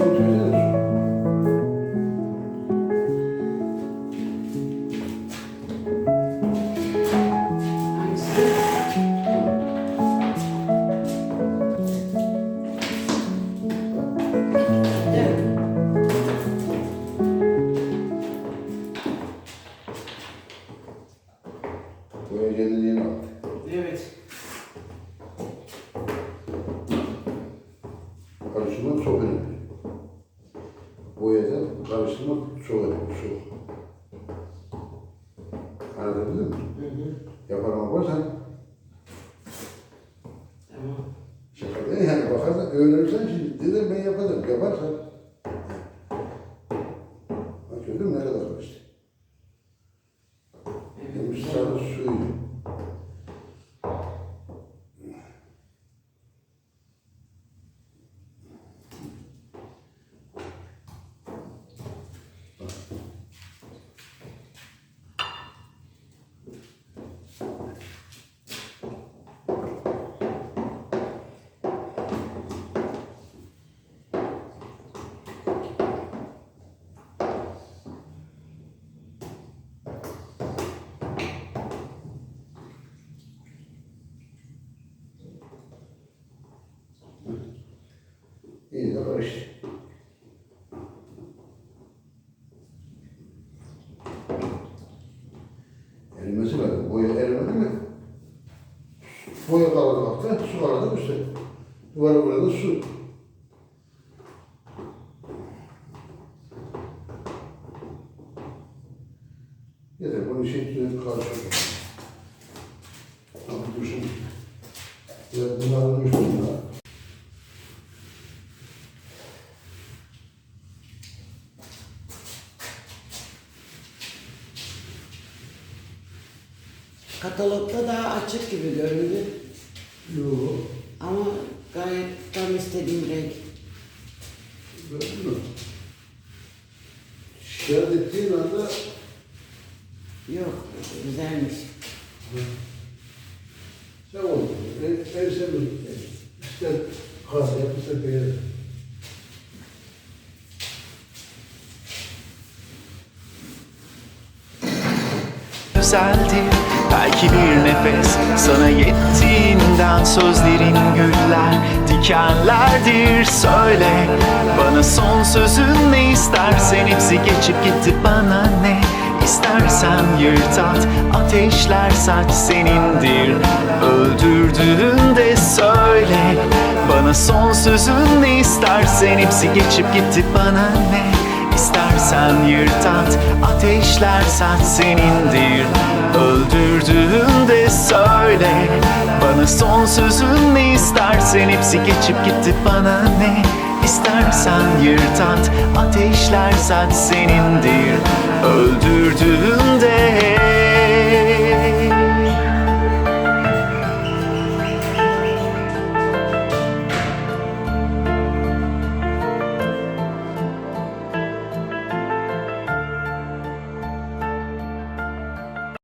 çok üzülür. Önceliğini aldı. Evet. Karışımın çok önemli karıştırmak çok önemli, çok. Anlatabildim mi? Hı hı. Yaparım yaparsan, Tamam. şaka değil yani bakarsan, öğrenirsen şimdi, dedim ben yaparım, yaparsan. Bak gördün mü ne kadar karıştı. Evet, Demiş sarı suyu. De karıştı. Erimesi lazım. Boya erimedi mi? Boya kaldı baktı, su kaldı üstte. Duvara burada su. Yeter, bunu şekline karıştırdım. Tamam, dursun. Ya bunların üstünde. Katalogda daha açık gibi göründü. Yok. Ama gayet tam istediğim renk. Gördün mü? Şikayet ettiğin anda Yok, güzelmiş. sen oldun. En, en sevdiğin. İster kahve ister beyaz. yap. Belki bir nefes sana yettiğinden Sözlerin güller dikenlerdir. Söyle bana son sözün ne istersen Hepsi geçip gitti bana ne? İstersen yırt at ateşler saç senindir. Öldürdüğünde söyle Bana son sözün ne istersen Hepsi geçip gitti bana ne İstersen yırt at, ateşler saç senindir. Öldürdüğünde söyle Bana son sözün ne istersen Hepsi geçip gitti bana ne? İstersen yırt at, ateşler saç senindir. Öldürdüğünde